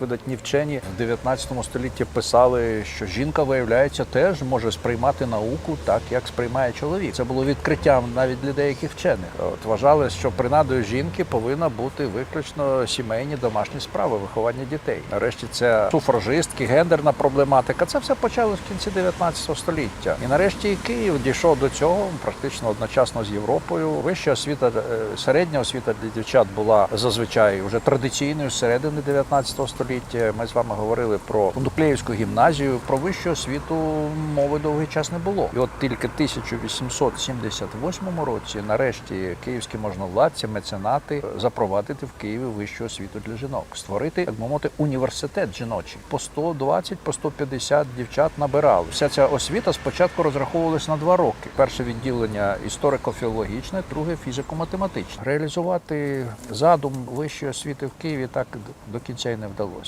Видатні вчені в 19 столітті писали, що жінка, виявляється, теж може сприймати науку так, як сприймає чоловік. Це було відкриттям навіть для деяких вчених. От вважали, що принадою жінки повинна бути виключно сімейні домашні справи, виховання дітей. Нарешті це суфражистки, гендерна проблематика. Це все почалось в кінці 19 століття. І нарешті і Київ дійшов до цього практично одночасно з Європою. Вища освіта, е, середня освіта для дівчат була зазвичай вже традиційною середини 19 століття. Ми з вами говорили про Фундуклеївську гімназію. Про вищу освіту мови довгий час не було. І от тільки в 1878 році, нарешті, київські можновладці, меценати запровадити в Києві вищу освіту для жінок, створити, як би мовити, університет жіночий. По 120, по 150 дівчат набирали. Вся ця освіта спочатку розраховувалась на два роки. Перше відділення історико-філологічне, друге фізико-математичне. Реалізувати задум вищої освіти в Києві так до кінця й не вдалося.